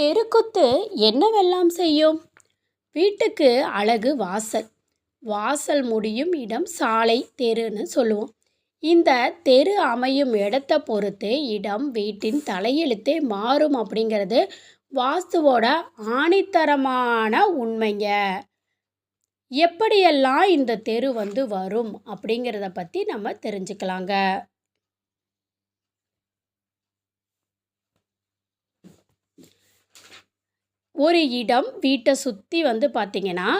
தெருக்குத்து என்னவெல்லாம் செய்யும்? வீட்டுக்கு அழகு வாசல். வாசல் முடியும் இடம் சாலை தெருன்னு சொல்லுவோம். இந்த தெரு அமையும் இடத்தை பொறுத்து இடம் வீட்டின் தலையெழுத்தே மாறும் அப்படிங்கிறது வாஸ்துவோட ஆணித்தரமான உண்மைங்க. எப்படியெல்லாம் இந்த தெரு வந்து வரும் அப்படிங்கிறத பற்றி நம்ம தெரிஞ்சுக்கலாங்க. ஒரு இடம் வீட்டை சுற்றி வந்து பார்த்திங்கன்னா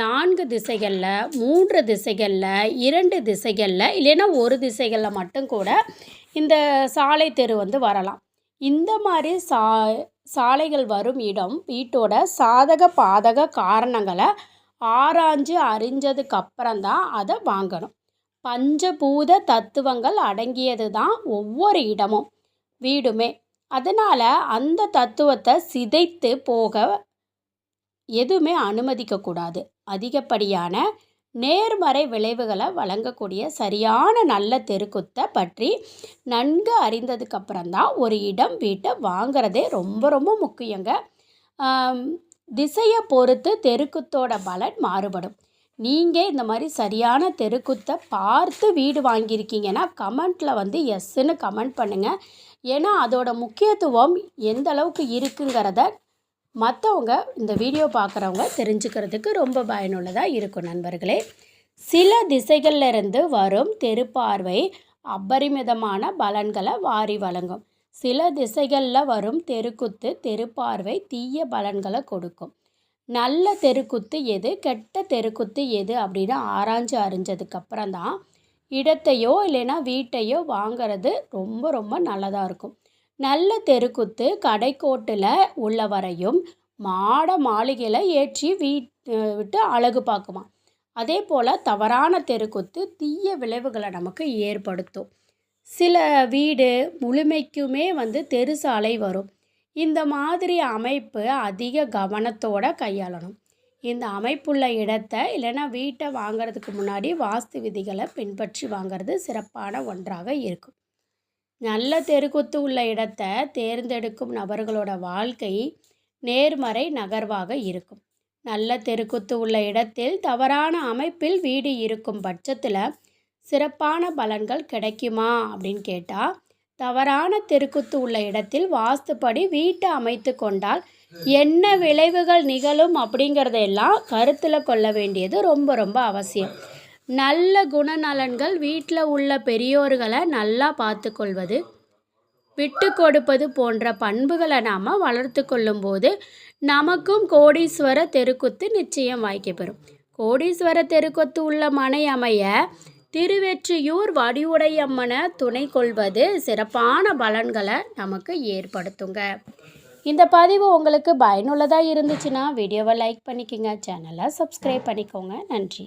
நான்கு திசைகளில் மூன்று திசைகளில் இரண்டு திசைகளில் இல்லைன்னா ஒரு திசைகளில் மட்டும் கூட இந்த சாலை தெரு வந்து வரலாம். இந்த மாதிரி சா சாலைகள் வரும் இடம் வீட்டோட சாதக பாதக காரணங்களை ஆராய்ஞ்சு அறிஞ்சதுக்கு அப்புறம் தான் அதை வாங்கணும். பஞ்சபூத தத்துவங்கள் அடங்கியது தான் ஒவ்வொரு இடமும். வீடுமே அதனால் அந்த தத்துவத்தை சிதைத்து போக எதுவுமே அனுமதிக்கக்கூடாது அதிகப்படியான நேர்மறை விளைவுகளை வழங்கக்கூடிய சரியான நல்ல தெருக்குத்தை பற்றி நன்கு அறிந்ததுக்கப்புறம் தான் ஒரு இடம் வீட்டை வாங்கிறதே ரொம்ப ரொம்ப முக்கியங்க. திசையை பொறுத்து தெருக்குத்தோட பலன் மாறுபடும். நீங்கள் இந்த மாதிரி சரியான தெருக்குத்தை பார்த்து வீடு வாங்கியிருக்கீங்கன்னா கமெண்ட்டில் வந்து எஸ்ன்னு கமெண்ட் பண்ணுங்கள் ஏன்னா அதோட முக்கியத்துவம் எந்த அளவுக்கு இருக்குங்கிறத மற்றவங்க இந்த வீடியோ பார்க்குறவங்க தெரிஞ்சுக்கிறதுக்கு ரொம்ப பயனுள்ளதாக இருக்கும் நண்பர்களே. சில திசைகளில் இருந்து வரும் தெருப்பார்வை அபரிமிதமான பலன்களை வாரி வழங்கும். சில திசைகளில் வரும் தெருக்குத்து தெருப்பார்வை தீய பலன்களை கொடுக்கும். நல்ல தெருக்குத்து எது கெட்ட தெருக்குத்து எது அப்படின்னு ஆராய்ஞ்சு அறிஞ்சதுக்கப்புறம் தான் இடத்தையோ இல்லைன்னா வீட்டையோ வாங்கிறது ரொம்ப ரொம்ப நல்லதாக இருக்கும். நல்ல தெருக்குத்து கடைக்கோட்டில் உள்ள வரையும் மாட மாளிகையில் ஏற்றி வீட் விட்டு அழகு பார்க்குமா. அதே போல் தவறான தெருக்குத்து தீய விளைவுகளை நமக்கு ஏற்படுத்தும். சில வீடு முழுமைக்குமே வந்து தெரு சாலை வரும். இந்த மாதிரி அமைப்பு அதிக கவனத்தோடு கையாளணும். இந்த அமைப்புள்ள இடத்தை இல்லைன்னா வீட்டை வாங்கிறதுக்கு முன்னாடி வாஸ்து விதிகளை பின்பற்றி வாங்கிறது சிறப்பான ஒன்றாக இருக்கும். நல்ல தெருக்குத்து உள்ள இடத்தை தேர்ந்தெடுக்கும் நபர்களோட வாழ்க்கை நேர்மறை நகர்வாக இருக்கும். நல்ல தெருக்குத்து உள்ள இடத்தில் தவறான அமைப்பில் வீடு இருக்கும் பட்சத்தில் சிறப்பான பலன்கள் கிடைக்குமா அப்படின்னு கேட்டால் தவறான தெருக்குத்து உள்ள இடத்தில் வாஸ்துப்படி வீட்டை அமைத்து கொண்டால் என்ன விளைவுகள் நிகழும் அப்படிங்கிறதையெல்லாம் கருத்தில் கொள்ள வேண்டியது ரொம்ப ரொம்ப அவசியம். நல்ல குணநலன்கள் வீட்டில் உள்ள பெரியோர்களை நல்லா பார்த்துக்கொள்வது விட்டு கொடுப்பது போன்ற பண்புகளை நாம் வளர்த்து கொள்ளும்போது நமக்கும் கோடீஸ்வர தெருக்குத்து நிச்சயம் வாய்க்கப்பெறும் கோடீஸ்வர தெருக்குத்து உள்ள மனை அமைய திருவெற்றியூர் வடிவுடையம்மனை துணை கொள்வது சிறப்பான பலன்களை நமக்கு ஏற்படுத்துங்க. இந்த பதிவு உங்களுக்கு பயனுள்ளதாக இருந்துச்சுன்னா வீடியோவை லைக் பண்ணிக்கோங்க சேனலை சப்ஸ்கிரைப் பண்ணிக்கோங்க. நன்றி.